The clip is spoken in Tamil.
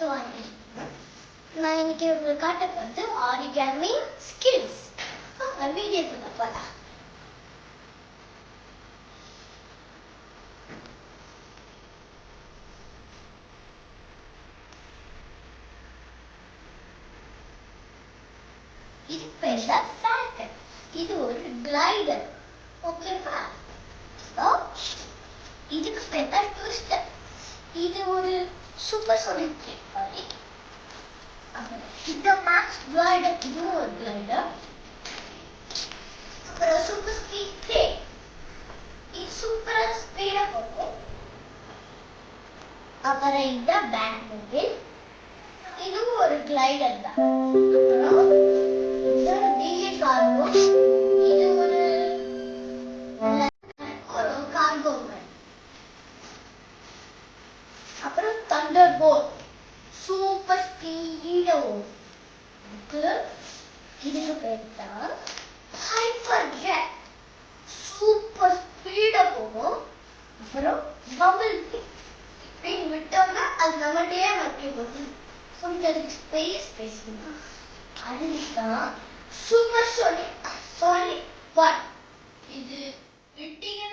அடுத்து வாங்கியிருக்கேன் நான் இன்னைக்கு உங்களுக்கு காட்ட போகிறது ஆரிகாமி ஸ்கில்ஸ் வீடியோக்குள்ள போகலாம் இது பேர் தான் ஃபேல்கன் இது ஒரு கிளைடர் ஓகேவா ஸோ இதுக்கு பேர் தான் ட்விஸ்டர் இது ஒரு சூப்பர் சோனிக் மாதிரி சித்தம்மா மேக்ஸ் இது ஒரு கிளைடர் அப்புறம் சூப்பர் ஸ்பீட் ப்ளே இது சூப்பரா ஸ்பீடா போகும். அப்புறம் இந்த பேட் மொபைல் இதுவும் ஒரு கிளைடர் தான். அப்புறம் இது டிஜே கார்கோ இது ஒரு ஒரு கார்கோ அப்புறம் தண்டர் போல்ட் சூப்பர் ஸ்பீட இதுக்கு இதுக்கு பேர் தான் ஹைப்பர் ஜெட் சூப்பர் ஸ்பீடா போகும் அப்புறம் பபிள் இப்படி விட்டோம்னா அது நம்மகிட்டயே மக்கி போகும் கொஞ்சம் ஸ்பேஸ் பேசணும் அதுதான் சூப்பர் சோனிக் சாரி ஒன் இது விட்டீங்கன்னா